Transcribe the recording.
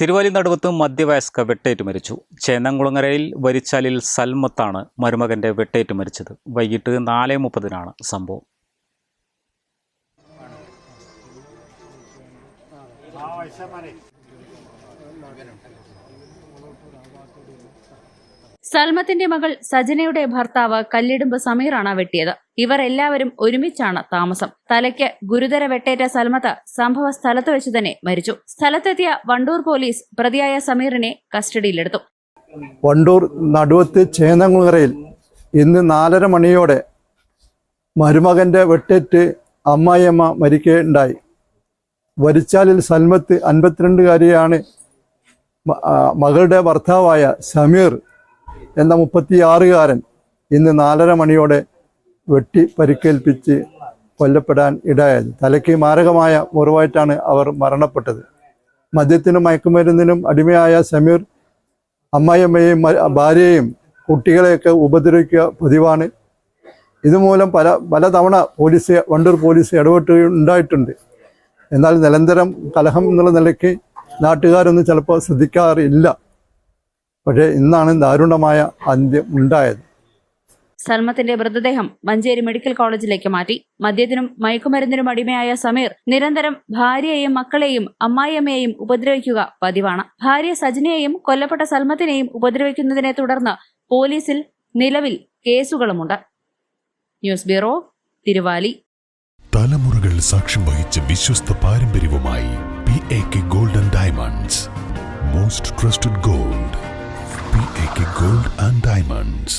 Thiruvali Naduvath മധ്യവയസ്ക വെട്ടേറ്റ് മരിച്ചു ചേന്നംകുളങ്ങരയിൽ വരിച്ചാലിൽ സൽമത്താണ് മരുമകന്റെ വെട്ടേറ്റ് മരിച്ചത് വൈകിട്ട് നാല് മുപ്പതിനാണ് സംഭവം. സൽമത്തിന്റെ മകൾ സജനയുടെ ഭർത്താവ് കല്ലിടുമ്പ് സമീറാണ് വെട്ടിയത്. ഇവർ എല്ലാവരും ഒരുമിച്ചാണ് താമസം. തലയ്ക്ക് ഗുരുതര വെട്ടേറ്റ സൽമത സംഭവ സ്ഥലത്ത് വെച്ച് തന്നെ മരിച്ചു. സ്ഥലത്തെത്തിയ വണ്ടൂർ പോലീസ് പ്രതിയായ സമീറിനെ കസ്റ്റഡിയിലെടുത്തു. വണ്ടൂർ നടുവത്ത് ചേന്നങ്ങുകരയിൽ ഇന്ന് നാലര മണിയോടെ മരുമകന്റെ വെട്ടേറ്റ് അമ്മായിയമ്മ മരിക്കുകയുണ്ടായി. വരിച്ചാലിൽ സൽമത്ത് അൻപത്തിരണ്ടുകാരിയാണ് മകളുടെ ഭർത്താവായ സമീർ എന്ന മുപ്പത്തിയാറുകാരൻ ഇന്ന് നാലര മണിയോടെ വെട്ടി പരിക്കേൽപ്പിച്ച് കൊല്ലപ്പെടാൻ ഇടയായത്. തലയ്ക്ക് മാരകമായ മുറിവായിട്ടാണ് അവർ മരണപ്പെട്ടത്. മദ്യത്തിനും മയക്കുമരുന്നിനും അടിമയായ സമീർ അമ്മായിയമ്മയെയും ഭാര്യയെയും കുട്ടികളെയൊക്കെ ഉപദ്രവിക്കുക പതിവാണ്. ഇതുമൂലം പല പലതവണ പോലീസ് വണ്ടൂർ പോലീസ് ഇടപെട്ട് ഉണ്ടായിട്ടുണ്ട് എന്നാൽ നിരന്തരം കലഹം എന്നുള്ള നിലയ്ക്ക് നാട്ടുകാരൊന്നും ചിലപ്പോൾ ശ്രദ്ധിക്കാറില്ല. പക്ഷേ ഇന്നാണ് ദാരുണമായ അന്ത്യം ഉണ്ടായത്. സൽമത്തിന്റെ മൃതദേഹം മഞ്ചേരി മെഡിക്കൽ കോളേജിലേക്ക് മാറ്റി. മദ്യത്തിനും മയക്കുമരുന്നിനും അടിമയായ സമീർ നിരന്തരം ഭാര്യയെയും മക്കളെയും അമ്മായിയമ്മയെയും ഉപദ്രവിക്കുക പതിവാണ്. ഭാര്യ സജിനെയും കൊല്ലപ്പെട്ട സൽമത്തിനെയും ഉപദ്രവിക്കുന്നതിനെ തുടർന്ന് പോലീസിൽ നിലവിൽ കേസുകളുമുണ്ട്. News bureau Thiruvali. തലമുറകൾ സാക്ഷ്യം വഹിച്ച വിശ്വസ്ത പാരമ്പര്യവുമായി P A K golden diamonds most trusted gold P A K gold and diamonds